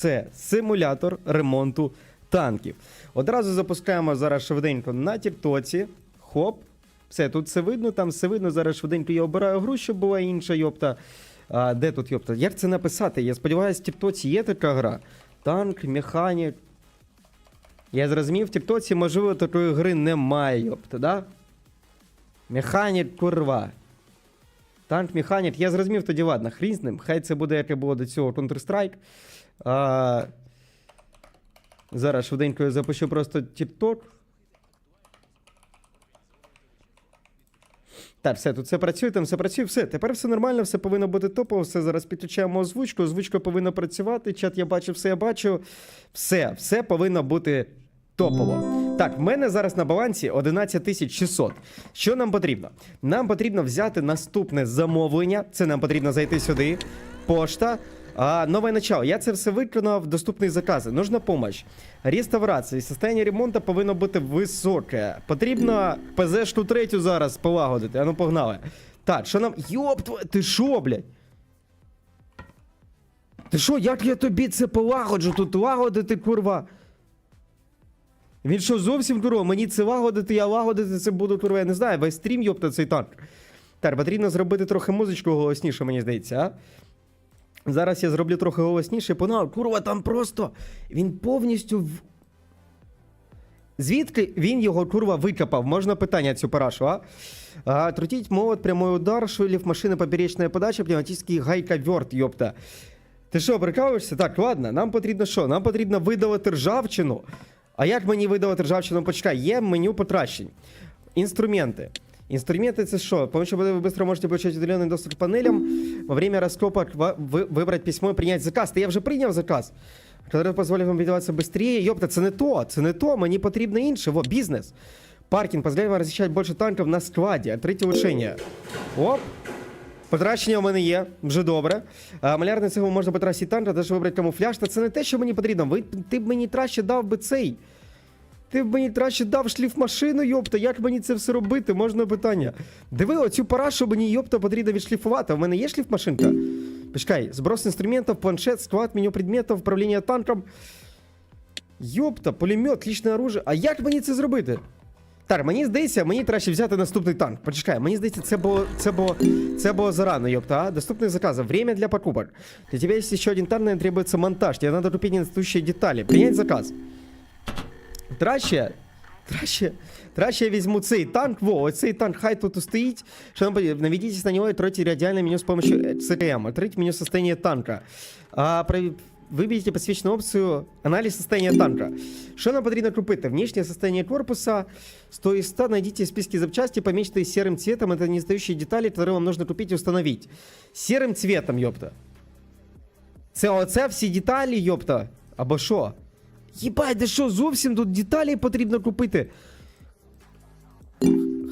Це симулятор ремонту танків. Одразу запускаємо зараз швиденько на Тіктоці. Хоп. Все, тут все видно, там все видно. Зараз швиденько я обираю гру, щоб була інша йопта. А, де тут йопта? Як це написати? Я сподіваюся, в Тіктоці є така гра. Танк, механік. Я зрозумів, в Тіктоці, можливо, такої гри немає, йопта, да? Механік, курва. Танк, механік. Я зрозумів тоді, ладно, хрін з ним. Хай це буде, як і було до цього Counter-Strike. А, зараз швиденько я запущу просто TikTok. Так, все, тут все працює, там все працює, все. Тепер все нормально, все повинно бути топово. Все зараз підключаємо озвучку. Озвучка повинна працювати. Чат я бачу, все я бачу. Все, все повинно бути топово. Так, в мене зараз на балансі 11600. Що нам потрібно? Нам потрібно взяти наступне замовлення. Це нам потрібно зайти сюди. Пошта. А, новое начало. Я це все виконав. Доступні закази. Нужна помощь. Реставрація. Состояние ремонту повинно бути високе. Потрібно ПЗ-шку третю зараз полагодити. А ну погнали. Так, що нам. Йоп, тво- ти що, блядь? Ти що, як я тобі це полагоджу? Тут лагодити, курва. Він що, зовсім курва? Мені це лагодити, я лагодити це буду, курва, я не знаю, весь стрім, йопта, цей танк. Так, потрібно зробити трохи музичку голосніше, мені здається, а? Зараз я зроблю трохи голосніше. Погнав, курва, там просто. Він повністю. В... Звідки він його курва викопав? Можна питання цю парашу, а? а трутить молот, прямой удар, швилів машини, поперечная подача, пневматичний гайковерт, йопта. Ти що, прикалуєшся? Так, ладно, нам потрібно що? Нам потрібно видалити ржавчину. А як мені видалити ржавчину? Почекай, є меню потращень. Інструменти. Инструменты это что? Помощью ВД вы быстро можете получать удаленный доступ к панелям. Во время раскопок ва- вы- выбрать письмо и принять заказ. Та я вже прийняв заказ. Который позволит вам передаватися швидше. Йопта, це не то, це не то, мені потрібно інше. Во, бізнес. Паркінг позволяє вам розміщати більше танків на складі. Третє улучшення. Оп. Потрачення у мене є, вже добре. А, малярний цегл можна потрасити танк, а теж вибрати камуфляж. Та це не те, що мені потрібно. Ви, ти б мені краще дав би цей. Ти б мені краще дав шліф машину, йопта, як мені це все робити? Можна питання. Диви, оцю парашу мені йопта потрібно відшліфувати. У мене є шліф машинка? Почекай, зброс інструментів, планшет, склад, меню предметів, управління танком. Йопта, пулемет, лічне оружие. А як мені це зробити? Так, мені здається, мені краще взяти наступний танк. Почекай, мені здається, це було, це було, це було зарано, ёпта, а? Доступных заказов. Время для покупок. Для тебя есть еще один танк, наверное, требуется монтаж. Тебе надо купить недостающие детали. Принять заказ. Краще, краще, краще я візьму цей танк, во, оцей танк хай тут стоїть. Що нам потрібно? Наведитесь на него и тройте радиальное меню с помощью ЦКМ. Открыть меню состояния танка. А, про... Выберите подсвеченную опцию анализ состояния танка. Что нам потрібно купити? Внешнее состояние корпуса. 100 из 100. Найдите в списке запчасти, помеченные серым цветом. Это недостающие детали, которые вам нужно купить и установить. Серым цветом, ёпта. Це оце всі деталі, йопта. Або що? Єбать, да що, зовсім тут деталі потрібно купити.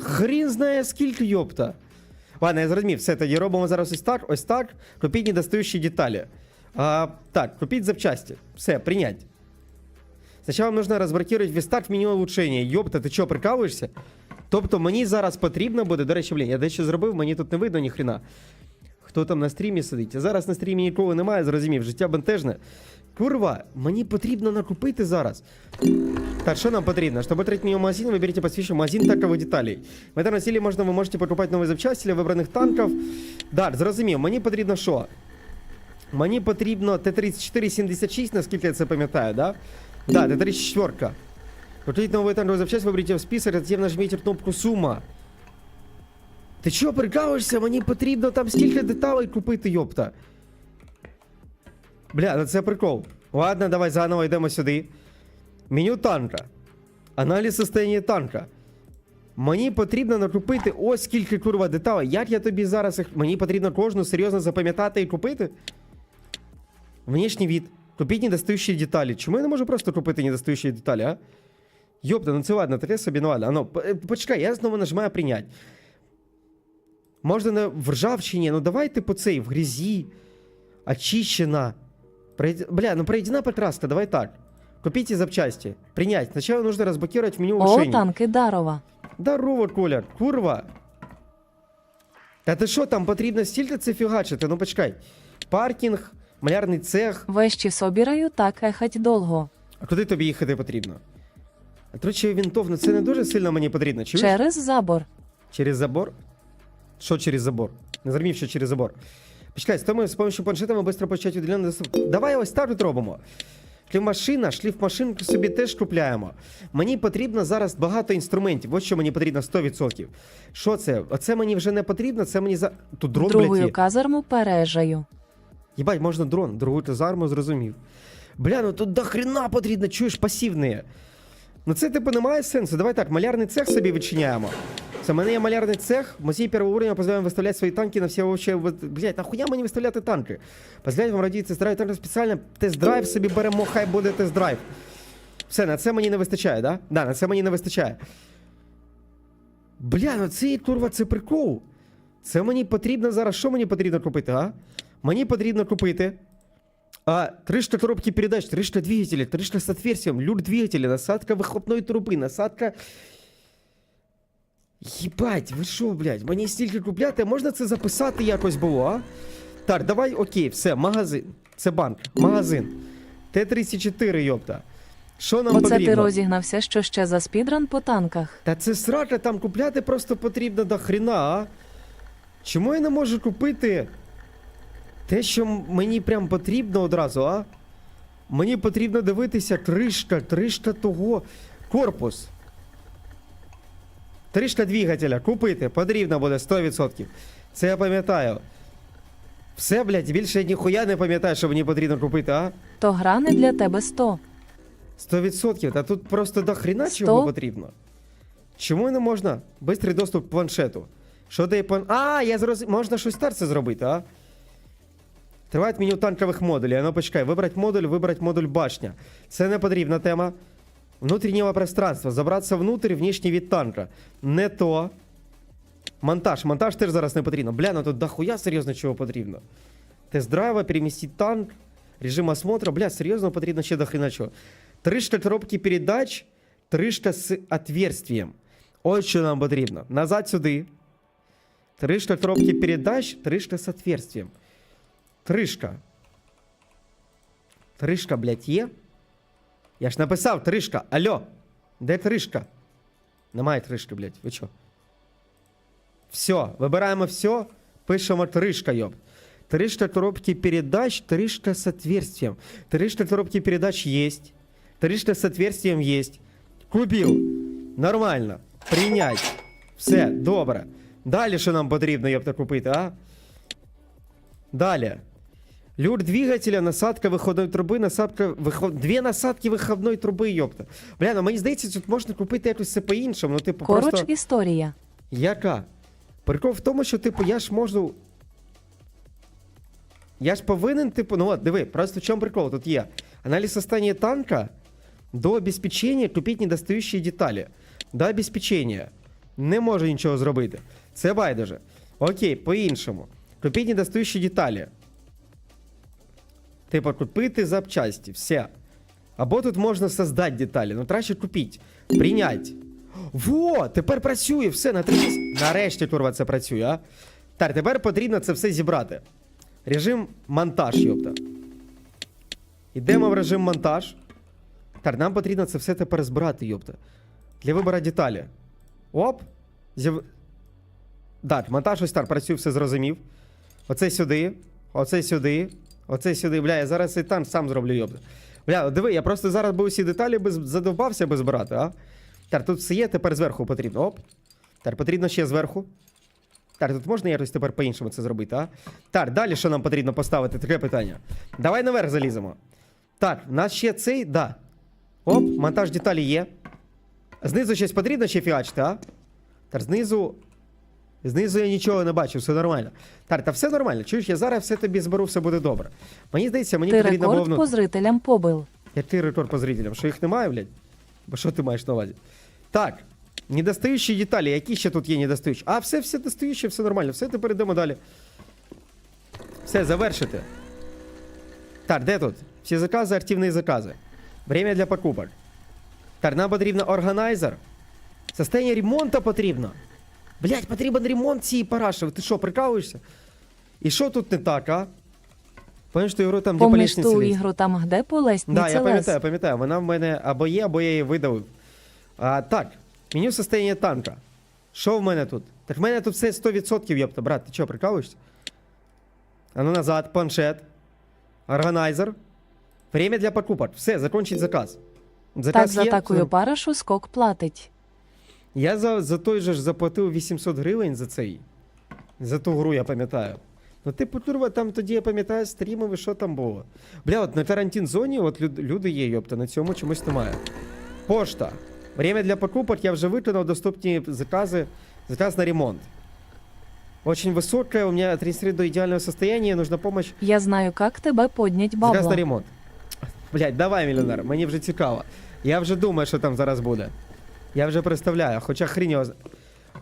Хрін знає скільки, йопта. Ладно, я зрозумів, все, тоді робимо зараз ось так, ось так. Купіть недостаючі деталі. А, так, купіть запчасти. Все, принять. Сначала нужно розблокувати вістак в меню улучшення. Йопта, ти що, прикалуєшся? Тобто мені зараз потрібно буде, до речі, блін, я дещо зробив, мені тут не видно ніхрена. Хто там на стрімі сидить? Зараз на стрімі нікого немає, зрозумів, життя бентежне. Курва, мені потрібно накупити зараз. Так, що нам потрібно? Щоб отримати мій магазин, виберіть посвідчення магазин такових деталей. В этом розділі можна, ви можете покупати нові запчасті для вибраних танків. Да, зрозумів, мені потрібно що? Мені потрібно Т-3476, наскільки я це пам'ятаю, да? Да, Т-34. Купіть новий танковий запчасть, виберіть в список, затем нажміть кнопку «Сума». Ти чого прикалуєшся? Мені потрібно там скільки деталей купити, йопта. Бля, ну це прикол. Ладно, давай заново йдемо сюди. Меню танка. Аналіз состояння танка. Мені потрібно накупити ось скільки курва деталей. Як я тобі зараз їх. Мені потрібно кожну серйозно запам'ятати і купити? Внешній від. Купіть недостаючі деталі. Чому я не можу просто купити недостаючі деталі, а? Йопта, ну це ладно, таке собі, ну ладно. Ну, е, почекай, я знову нажимаю прийнять. Можна не в ржавчині, ну давайте по цей, в грязі. Очищена. Пройди... Бля, ну пройдена покраска, давай так. Купите запчасти. Принять. Сначала нужно разблокировать меню О, улучшений. танки Дарова. Здорово, Коля, курва. Та ти що, там потрібно стільки це фігачити? Ну почекай. Паркінг, Малярний цех. Вещі собіраю так ехать довго. А куди тобі їхати потрібно? А тричі вінтовно, це не дуже сильно мені потрібно. Чуєш? Через забор. Через забор? Що через забор? Не зрозумів, що через забор. Почекай, з тому з помощью планшета ми швидко почать уділяти доступ. Давай ось так от робимо. Шліфмашина, шліфмашинку собі теж купляємо. Мені потрібно зараз багато інструментів. Ось що мені потрібно 100%. Що це? Оце мені вже не потрібно, це мені за. Тут дрон, блядь, Другою є. казарму пережаю. Єбать, можна дрон, другу казарму зрозумів. Бля, ну тут до хрена потрібно, чуєш, пасивне. Ну це типу немає сенсу. Давай так, малярний цех собі відчиняємо. Це в мене є малярний цех. Музей первого уровня дозволяє виставляти свої танки на всі овочі. Блять, нахуя мені виставляти танки? Позволяють вам радіти тест-драйв танки спеціально. Тест-драйв собі беремо, хай буде тест-драйв. Все, на це мені не вистачає, да? Да, на це мені не вистачає. Бля, ну це курва, це прикол. Це мені потрібно зараз. Що мені потрібно купити, а? Мені потрібно купити. А, 300 коробки передач, 300 двигателей, 300 с отверстием, люк двигателя, насадка выхлопной трубы, насадка. Єбать, ви що, блядь, мені стільки купляти, можна це записати якось було, а? Так, давай, окей, все, магазин. Це банк, магазин. Т-34, йопта. Що нам Оце ти розігнався, що ще за спідран по танках. Та це срака там купляти просто потрібно до хрена, а? Чому я не можу купити те, що мені прям потрібно одразу, а? Мені потрібно дивитися кришка, кришка того. Корпус. Кришка двигателя купити потрібно буде 100%. Це я пам'ятаю. Все, блядь, більше ніхуя не пам'ятаю, що мені потрібно купити, а? То гра не для тебе 100. 100%. Та тут просто до хрена Сто? чого потрібно. Чому не можна? Бистрий доступ к планшету. Що дає план. А, я зрозумів. Можна щось старце зробити, а? Триває меню танкових модулів. Ну почекай, вибрати модуль, вибрати модуль башня. Це не потрібна тема. Внутрішнього пространства. Забратися внутрь, внішній від танка. Не то. Монтаж. Монтаж теж зараз не потрібно. Бля, ну тут дохуя серйозно чого потрібно. Тест-драйва, перемістити танк, режим осмотра. Бля, серйозно потрібно ще до хрена чого. Тришка коробки передач, тришка з отверстием. Ось що нам потрібно. Назад сюди. Тришка коробки передач, тришка з отверстием. Тришка. Тришка, блядь, є? Я ж написав тришка. Алло. Де тришка? Немає тришки, блядь. Ви чо? Все, вибираємо все, пишемо тришка, йоп. Тришка коробки передач, тришка с отверстием. Тришка коробки передач есть. Тришка с отверстием есть. Купил. Нормально. Принять. Все, добре. Далі що нам потрібно, йопта, купити, а? Далі. Люр двигателя, насадка виходної труби, насадка виход... Дві насадки виходної труби, йопта. Бля, ну мені здається, тут можна купити якось це по-іншому. Ну, типу, Коруч просто... історія. Яка? Прикол в тому, що, типу, я ж можу. Я ж повинен, типу, ну от, диви, просто в чому прикол? Тут є. Аналіз состояния танка до обеспечения купити недостаючі деталі. До обеспечения. Не можу нічого зробити. Це байдуже. Окей, по-іншому. Купіть недостаючі деталі. Типу, купити запчасті, все. Або тут можна создати деталі, ну краще купіть. Прийнять. Во! Тепер працює, все, на 30... Нарешті, курва, це працює, а? Так, тепер потрібно це все зібрати. Режим монтаж, йопта. Йдемо в режим монтаж. Так, нам потрібно це все тепер збирати, йопта. Для вибору деталі. Оп. Зів... Так, монтаж ось так, працює, все зрозумів. Оце сюди, оце сюди, оце сюди. Бля, я зараз цей танк сам зроблю, йопта. Бля, диви, я просто зараз би усі деталі без... задовбався би збирати, а? Так, тут все є, тепер зверху потрібно. Оп. Так, потрібно ще зверху. Так, тут можна якось тепер по-іншому це зробити, а? Так, далі що нам потрібно поставити? Таке питання. Давай наверх заліземо. Так, у нас ще цей, да. Оп, монтаж деталі є. Знизу щось потрібно ще фігачити, а? Так, знизу. Знизу я нічого не бачу, все нормально. Так, та все нормально. Чуєш, я зараз все тобі зберу, все буде добре. Мені здається, мені Ти потрібно було рекорд вну... по зрителям побил. Який рекорд по зрителям? Що їх немає, блядь? Бо що ти маєш на увазі? Так. Недостаючі деталі. Які ще тут є недостаючі? А, все, все достаюче, все нормально. Все, тепер йдемо далі. Все, завершити. Так, де тут? Всі закази, активні закази. Время для покупок. Так, нам потрібно органайзер. Состояние ремонту потрібно. Блять, потрібен ремонт цієї параші. Ти що, прикалуєшся? І що тут не так, а? Пам'ятаєш ту ігру там, де по лестниці ту лізь? ігру там, де по лестниці Да, я лез? пам'ятаю, пам'ятаю. Вона в мене або є, або я її видавив. А, так, меню состояння танка. Що в мене тут? Так в мене тут все 100%, йопта, брат, ти чого, прикалуєшся? А ну назад, планшет, органайзер, время для покупок. Все, закончить заказ. Так за є? такою парашу скок платить. Я за, за той же ж заплатив 800 гривень за цей. За ту гру, я пам'ятаю. Ну, типу, турба, там тоді я пам'ятаю стрімові, що там було. Бля, от на карантин зоні от люд, люди є, йопта, на цьому чомусь немає. Пошта. Время для покупок я вже виконав доступні закази. Заказ на ремонт. Очень высокое, у меня отреєструє до идеального состояния, нужна помощь. Я знаю, як тебе поднять Заказ на ремонт. Блять, давай, мільйонер, мені вже цікаво. Я вже думаю, що там зараз буде. Я вже представляю, хоча хрінь його.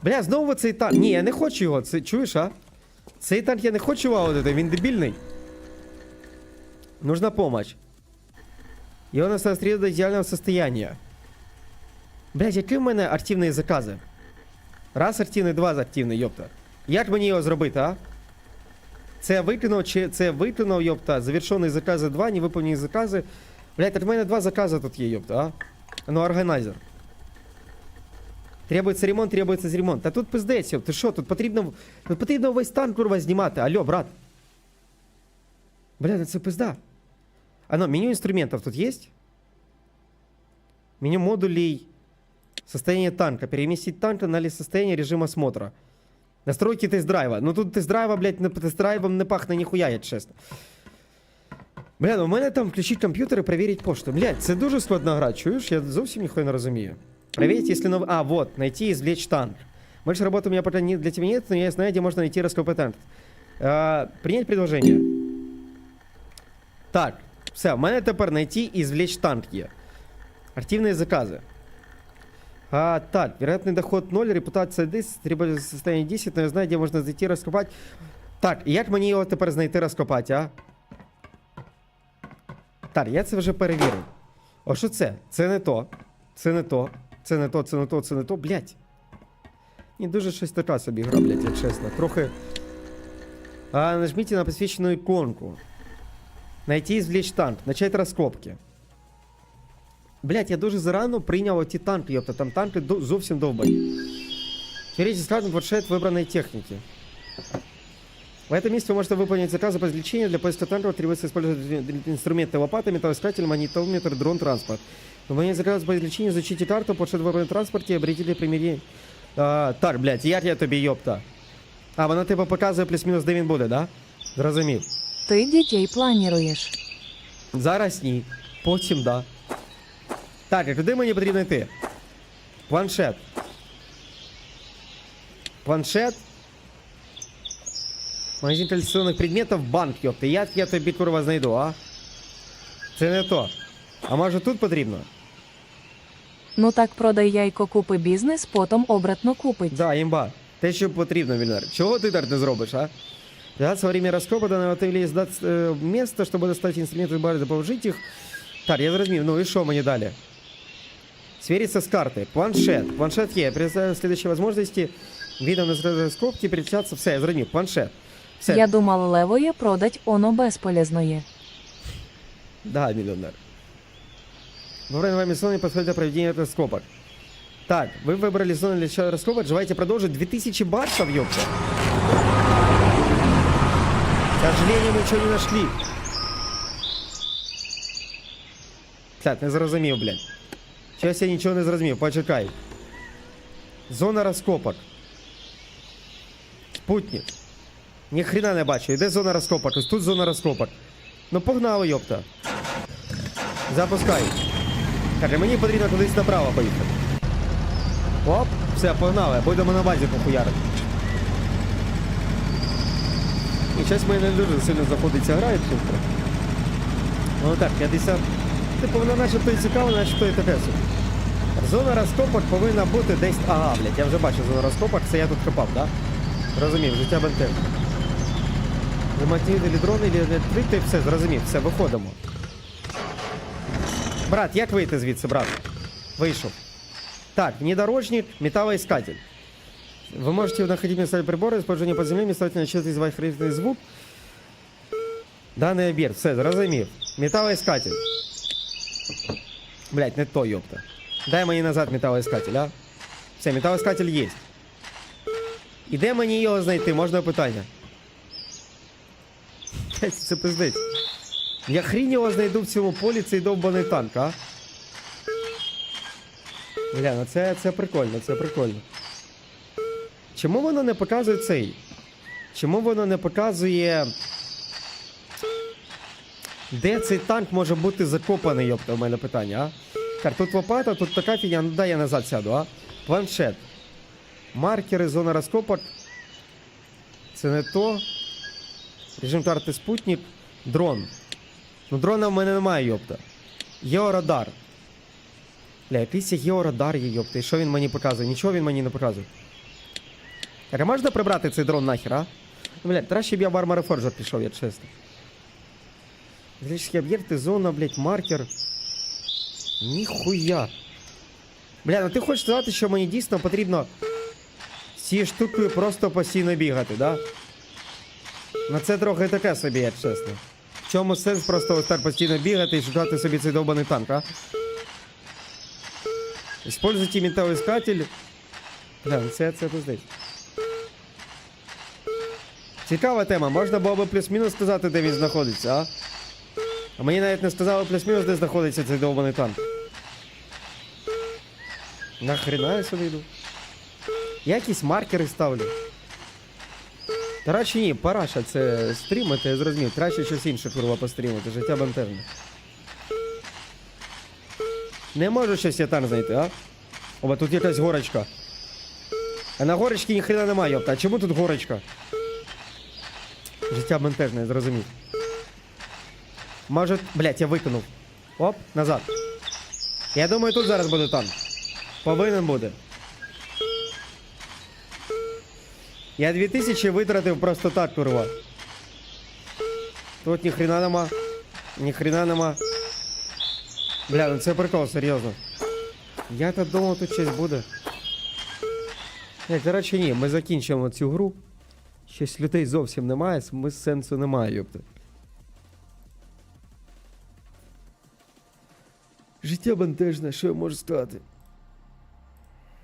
Бля, знову цей танк. Ні, я не хочу його. Це чуєш, а? Цей танк я не хочу валити, він дебільний. Нужна помощь. І он остріє до ідеального состояния. Блять, які в мене активні закази? Раз активний, два активний, йопта. Як мені його зробити, а? Це я виконав, чи це я виконав, йопта, завершені закази 2, не виповнені закази. Блять, так в мене два закази тут є, йопта, а? Ну, органайзер. Требується ремонт, требується ремонт. Та тут пиздець, йоп, ти що, тут потрібно, тут потрібно весь танк, курва, знімати. Алло, брат. Бля, це пизда. А ну, меню инструментов тут есть? Меню модулей. Состояние танка. Переместить танк на состояние режима осмотра. Настройки тест-драйва. Ну тут тест-драйва, блядь, не- тест-драйвом не пахне ніхуя, я чесно. Бля, ну в мене там включить комп'ютер і перевірить пошту. Блядь, це дуже складна гра, чуєш? Я зовсім ніхуя не розумію. Проверить, если новый... А, вот, найти и извлечь танк. Больше работы у меня пока не, для тебя нет, но я знаю, где можно найти раскопать танк. А, принять предложение. Так, все, в мене тепер знайти і извлечь танк є. Активні закази. А, так, вероятный доход 0, репутація 10, требує состояние 10, но я знаю, де можна зайти розкопати. Так, і як мені його тепер знайти розкопати, а? Так, я це вже перевірив. О, що це? Це не то. Це не то. Це не то, це не то, це не то. Блять. Ні, дуже щось така собі гра, блять, як чесно. Трохи. А, нажміть на посвящену іконку. Найти і извлечь танк. Начать розкопки. Блять, я дуже зарано прийняв оті танки, йопта, там танки до- зовсім довбані. Перейдите складно планшет выбранной техники. В этом месте вы можете выполнить заказы по извлечению. Для поиска танков требуется использовать инструменты лопата, металлоискатель, монитометр, дрон, транспорт. Выполнение заказов по извлечению, изучите карту, планшет в выбранном транспорте, обретите примирение. А, так, блядь, як я тобі, йопта? А, вона типу показує плюс-мінус, де він буде, да? Зрозумів. Ти дітей планіруєш. Зараз ні. Потім да. Так, а куди мені потрібно йти? Планшет. Планшет. Магазин колекціонних предметів, банк, йопти. Як я тобі курва знайду, а? Це не то. А може тут потрібно? Ну так продай яйко купи бізнес, потім обратно купить. Да, імба. Те, що потрібно, Вільнар. Чого ти так не зробиш, а? Да, со время раскопа данного отеля есть дать, э, место, чтобы достать инструменты из бара, положить их. Так, я зрозумів. Ну і що мені далі? Свериться с картой. Планшет. Планшет є. Представляю следующие возможности. Видом на раскопки, переключаться. Все, я зрозумів. Планшет. Все. Я думала, левоє продать оно безполезноє. Да, миллионер. Во время вами зоны подходит для проведения раскопок. Так, вы выбрали зону для начала раскопок. Желаете продолжить? 2000 баксов, ёпта. К сожалению, мы ничего не нашли. Так, не зрозумів, блядь. Сейчас я нічого не зрозумів, почекай. Зона розкопок. Спутник. Ні хрена не бачу. Іде зона розкопок. Ось тут зона розкопок. Ну погнали, йопта. Запускай. Каже, мені потрібно кудись направо поїхати. Оп, все, погнали. Будемо на базі похуярити. І зараз мені не дуже сильно заходиться гра, якщо що. Ну так, 50. Типу вона начебто і цікава, начебто і таке. Зона розкопок повинна бути десь. Ага, блядь, я вже бачу зону розкопок, це я тут копав, так? Да? Розумів, життя бентек. Ремонтуйте дрони, відкрити, все, зрозумів, все, виходимо. Брат, як вийти звідси, брат? Вийшов. Так, внедорожник, металлоискатель. Вы можете находить местные приборы, использование под землей, местами начать издавать хрипный звук. Даний об'єкт, все, зрозумів. Металоіскатель. Блять, не то, йопта. Дай мені назад металоіскатель, а? Все, металоіскатель є. І де мені його знайти? Можна питання? Блять, це пиздець. Я хрінь його знайду в цьому полі цей довбаний танк, а? Бля, ну це, це прикольно, це прикольно. Чому воно не показує цей? Чому воно не показує. Де цей танк може бути закопаний, йопта, у мене питання, а? Кар, тут лопата, тут така фігня, ну дай я назад сяду, а? Планшет. Маркери, зона розкопок. Це не то. Режим карти спутник. Дрон. Ну дрона в мене немає, йопта. Георадар. Бля, якийсь георадар є, йопта. І що він мені показує? Нічого він мені не показує. А можна прибрати цей дрон нахер, а? Ну, Блядь, краще б я в Armor пішов, я чесно. Графічні об'єкти, зона, блядь, маркер. Ніхуя. Бля, ну ти хочеш сказати, що мені дійсно потрібно цією штукою просто постійно бігати, да? Ну це трохи таке собі, як чесно. В чому сенс просто ось так постійно бігати і шукати собі цей довбаний танк, а? Используйте металоискатель. Ну це, це пиздець. Цікава тема, можна було би плюс-мінус сказати, де він знаходиться, а? А мені навіть не сказали плюс-мінус, де знаходиться цей довбаний танк. Нахрена я сюди йду? Я якісь маркери ставлю. Та радше ні, параша це стрімити, я зрозумів. Краще щось інше курва пострімити, життя бентежне. Не можу щось я там знайти, а? Оба тут якась горочка. А на горочці ніхрена немає, йопта. А чому тут горочка? Життя бентежне, я зрозумів. Може, блять, я викинув. Оп, назад. Я думаю, тут зараз буде танк. Повинен буде. Я 2000 витратив просто так, курва. Тут ніхрена нема. Ніхрена нема. Бля, ну це прикол, серйозно. Я так думав, тут щось буде. Ні, коротше, ні, ми закінчимо цю гру. Щось людей зовсім немає, ми сенсу немає, йопта. Життя бентежне, що я можу сказати?